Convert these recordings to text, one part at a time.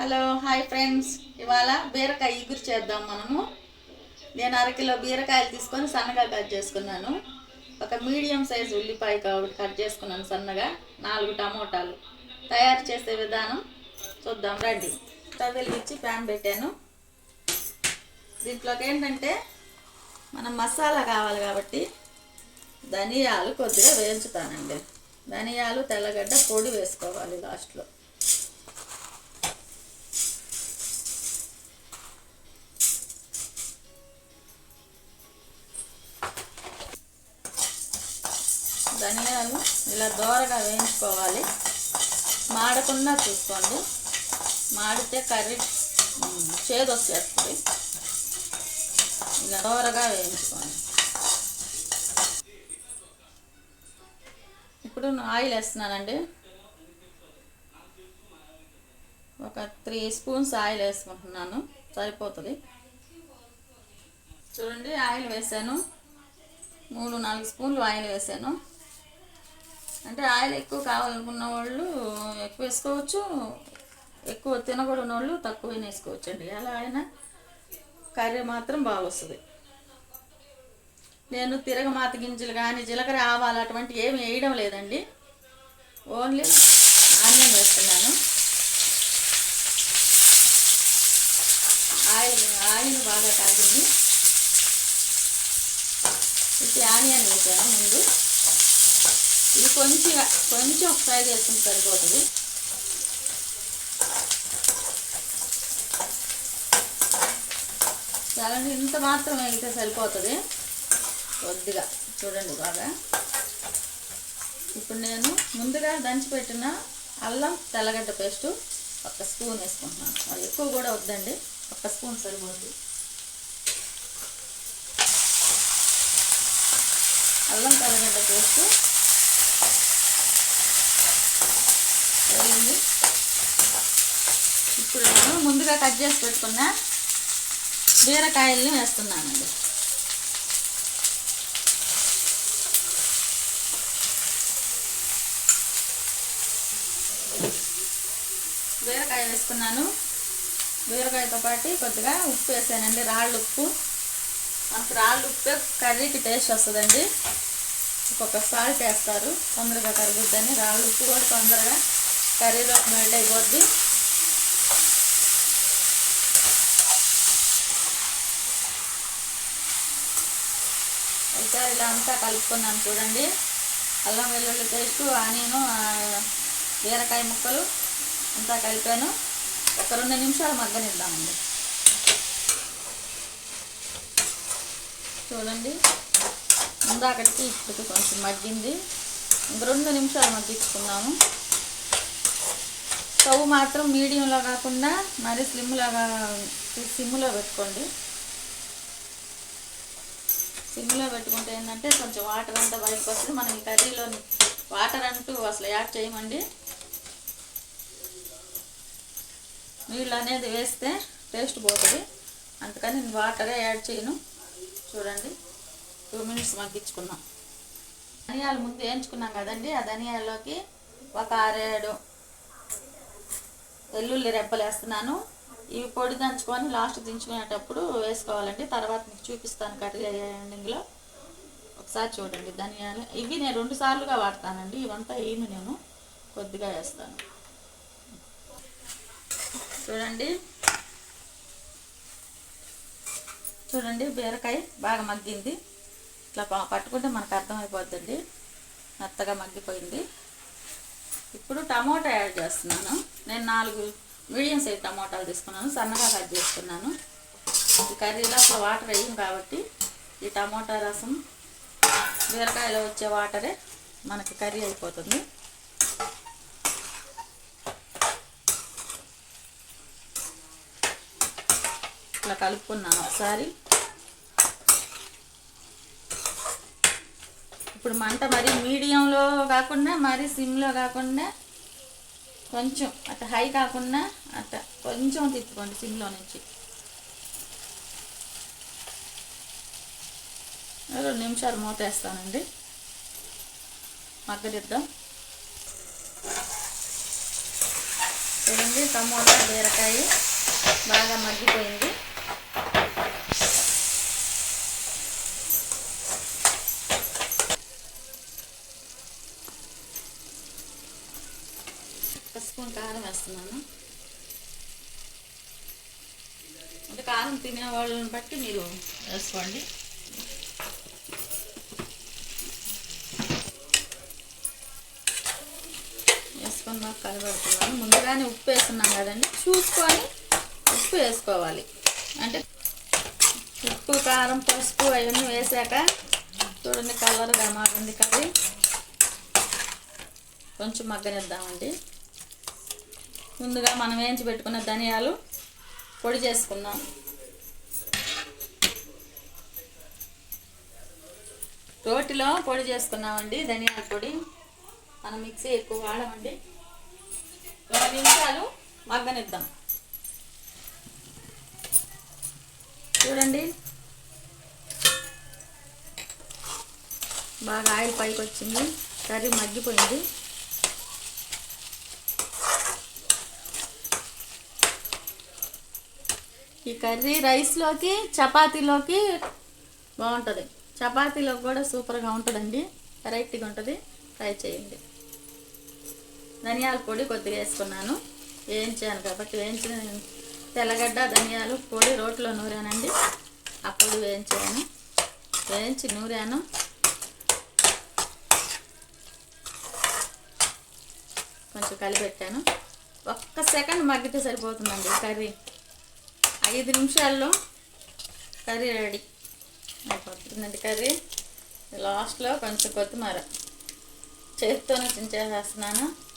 Hello hi friends. ఇవాళ బీరకాయ ఇగురు చేద్దాం మనము. నేను అరకిలో బీరకాయలు తీసుకొని సన్నగా కట్ చేసుకున్నాను. ఒక మీడియం సైజు ఉల్లిపాయ కాబట్టి కట్ చేసుకున్నాను సన్నగా. నాలుగు టమోటాలు. తయారు చేసే విధానం చూద్దాం రండి. స్టవ్ వెలిగించి ప్యాన్ పెట్టాను. దీంట్లోకి ఏంటంటే మనం మసాలా కావాలి కాబట్టి ధనియాలు కొద్దిగా వేయించుతానండి. ధనియాలు తెల్లగడ్డ పొడి వేసుకోవాలి లాస్ట్లో. ధనియాలు ఇలా దోరగా వేయించుకోవాలి. మాడకుండా చూసుకోండి. మాడితే కర్రీ చేదు వచ్చేస్తుంది. ఇలా దోరగా వేయించుకోండి. ఇప్పుడు ఆయిల్ వేస్తున్నానండి. ఒక త్రీ స్పూన్స్ ఆయిల్ వేసుకుంటున్నాను. సరిపోతుంది. చూడండి ఆయిల్ వేసాను. మూడు నాలుగు స్పూన్లు ఆయిల్ వేసాను. అంటే ఆయిల్ ఎక్కువ కావాలనుకున్న వాళ్ళు ఎక్కువ వేసుకోవచ్చు. ఎక్కువ తినకూడని వాళ్ళు తక్కువ వేసుకోవచ్చు అండి ఎలా అయినా కర్రీ మాత్రం బాగా వస్తుంది నేను తిరగమాత గింజలు కానీ జీలకర్ర ఆవాలు అటువంటి ఏమి వేయడం లేదండి. ఓన్లీ ఆనియన్ వేస్తున్నాను. ఆయిల్ ఆయిల్ బాగా కాగింది. ఇప్పుడు ఆనియన్ వేసాను ముందు. ఇది కొంచెం కొంచెం ఫ్రై చేసుకుంటే సరిపోతుంది. చాలండి ఇంత మాత్రం వేగితే సరిపోతుంది. కొద్దిగా చూడండి బాగా. ఇప్పుడు నేను ముందుగా దంచిపెట్టిన అల్లం తెల్లగడ్డ పేస్టు ఒక స్పూన్ వేసుకుంటున్నాను. ఎక్కువ కూడా వద్దండి ఒక స్పూన్ సరిపోతుంది అల్లం తెల్లగడ్డ పేస్ట్ ఇప్పుడు నేను ముందుగా కట్ చేసి పెట్టుకున్న బీరకాయల్ని వేస్తున్నానండి. బీరకాయ వేసుకున్నాను. బీరకాయతో పాటు కొద్దిగా ఉప్పు వేసానండి. రాళ్ళు ఉప్పు. మనకు రాళ్ళు ఉప్పు కర్రీకి టేస్ట్ వస్తుందండి. ఒక్కొక్క సాల్ట్ వేస్తారు. తొందరగా కరుగుద్దని రాళ్ళు ఉప్పు కూడా తొందరగా కర్రీలో మెల్ట్ అయిపోద్ది. ఒకసారి ఇలా అంతా కలుపుకున్నాను చూడండి. అల్లం వెల్లుల్లి పేస్టు ఆనియను బీరకాయ ముక్కలు అంతా కలిపాను. ఒక రెండు నిమిషాలు మగ్గనిద్దామండి. చూడండి. ఇందాకటికి ఇప్పటికి కొంచెం మగ్గింది. ఇంక రెండు నిమిషాలు మగ్గించుకున్నాము. స్టవ్ మాత్రం మీడియంలో కాకుండా మరీ స్లిమ్లాగా సిమ్లో పెట్టుకోండి. సిమ్లో పెట్టుకుంటే ఏంటంటే కొంచెం వాటర్ అంతా బయటకు వస్తుంది. మనం ఈ కర్రీలో వాటర్ అంటూ అసలు యాడ్ చేయమండి. నీళ్ళు అనేది వేస్తే టేస్ట్ పోతుంది. అందుకని నేను వాటరే యాడ్ చేయను. చూడండి. టూ మినిట్స్ మగ్గించుకున్నాం. ధనియాలు ముందు వేయించుకున్నాం కదండి. ఆ ధనియాల్లోకి ఒక ఆరేడు వెల్లుల్లి రెబ్బలు వేస్తున్నాను. ఇవి పొడి దంచుకొని లాస్ట్ దించుకునేటప్పుడు వేసుకోవాలండి. తర్వాత మీకు చూపిస్తాను కర్రీ ఎండింగ్లో ఒకసారి చూడండి. ధనియాలు ఇవి నేను రెండు సార్లుగా వాడతానండి. ఇవంతా ఏమి నేను కొద్దిగా వేస్తాను. చూడండి. చూడండి బీరకాయ బాగా మగ్గింది. ఇట్లా ప- పట్టుకుంటే మనకు అర్థమైపోద్దండి. మెత్తగా మగ్గిపోయింది. ఇప్పుడు టమోటా యాడ్ చేస్తున్నాను. నేను నాలుగు మీడియం సైజ్ టమోటాలు తీసుకున్నాను సన్నగా కట్ చేసుకున్నాను. ఈ కర్రీలో అసలు వాటర్ వేయం కాబట్టి ఈ టమోటా రసం బీరకాయలో వచ్చే వాటరే మనకి కర్రీ అయిపోతుంది. ఇట్లా కలుపుకున్నాను ఒకసారి. ఇప్పుడు మంట మరి మీడియంలో కాకుండా మరి సిమ్లో కాకుండా కొంచెం అట్ట హై కాకుండా అట్ట కొంచెం తిప్పుకోండి సిమ్లో నుంచి. రెండు నిమిషాలు మూతేస్తానండి మగ్గదిద్దాం చూడండి టమోటా బీరకాయ బాగా మగ్గిపోయింది. ఒక స్పూన్ కారం వేస్తున్నాను. అంటే కారం తినే వాళ్ళని బట్టి మీరు వేసుకోండి. వేసుకొని మాకు కలబెడుతున్నాను. ముందుగానే ఉప్పు వేస్తున్నాం కదండి. చూసుకొని ఉప్పు వేసుకోవాలి. అంటే ఉప్పు కారం పసుపు అవన్నీ వేసాక చూడండి కలర్గా మారింది కర్రీ. కొంచెం మగ్గనిద్దామండి. ముందుగా మనం వేయించి పెట్టుకున్న ధనియాలు పొడి చేసుకుందాం. రోటిలో పొడి చేసుకున్నామండి ధనియాల పొడి. మనం మిక్సీ ఎక్కువ వాడమండి. రెండు నిమిషాలు మగ్గనిద్దాం. చూడండి. బాగా ఆయిల్ పైకి వచ్చింది కర్రీ మగ్గిపోయింది. ఈ కర్రీ రైస్లోకి చపాతీలోకి బాగుంటుంది. చపాతీలోకి కూడా సూపర్గా ఉంటుందండి. వెరైటీగా ఉంటుంది. ట్రై చేయండి. ధనియాల పొడి కొద్దిగా వేసుకున్నాను. వేయించాను కాబట్టి వేయించిన తెల్లగడ్డ ధనియాలు పొడి రోట్లో నూరానండి. ఆ పొడి వేయించాను. వేయించి నూరాను. కొంచెం కలిపెట్టాను. ఒక్క సెకండ్ మగ్గితే సరిపోతుందండి కర్రీ. ఐదు నిమిషాల్లో కర్రీ రెడీ అయిపోతుందండి కర్రీ లాస్ట్లో కొంచెం కొత్తిమీర. చేతితోనే చించేసేస్తున్నాను.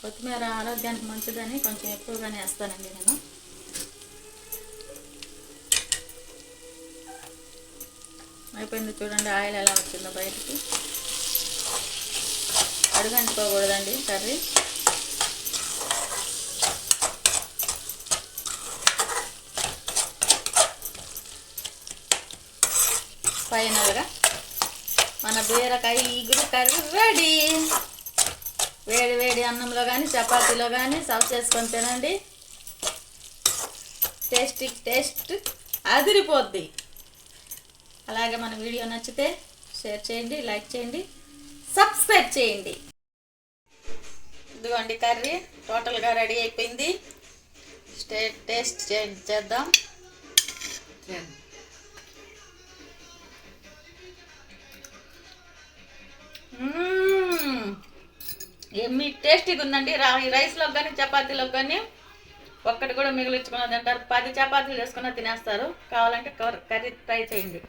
కొత్తిమీర ఆరోగ్యానికి మంచిదని కొంచెం ఎక్కువగానే వేస్తానండి నేను. అయిపోయింది చూడండి ఆయిల్ ఎలా వచ్చిందో బయటికి. అడుగంటుకోకూడదండి కర్రీ. ఫైనల్గా మన బీరకాయ ఈగురు కర్రీ రెడీ. వేడి వేడి అన్నంలో కానీ చపాతీలో కానీ సర్వ్ చేసుకొని తినండి. టేస్టీ టేస్ట్ అదిరిపోద్ది. అలాగే మన వీడియో నచ్చితే షేర్ చేయండి లైక్ చేయండి సబ్స్క్రైబ్ చేయండి. ఇదిగోండి కర్రీ. టోటల్గా రెడీ అయిపోయింది. స్టే టేస్ట్ చేద్దాం. మ్మ్. ఎమ్మి టేస్టీగా ఉందండి. రా రైస్లో కానీ చపాతీలో కానీ ఒక్కటి కూడా మిగిలించుకున్నది అంటారు పది చపాతీలు చేసుకున్న తినేస్తారు. కావాలంటే కర్రీ ట్రై చేయండి.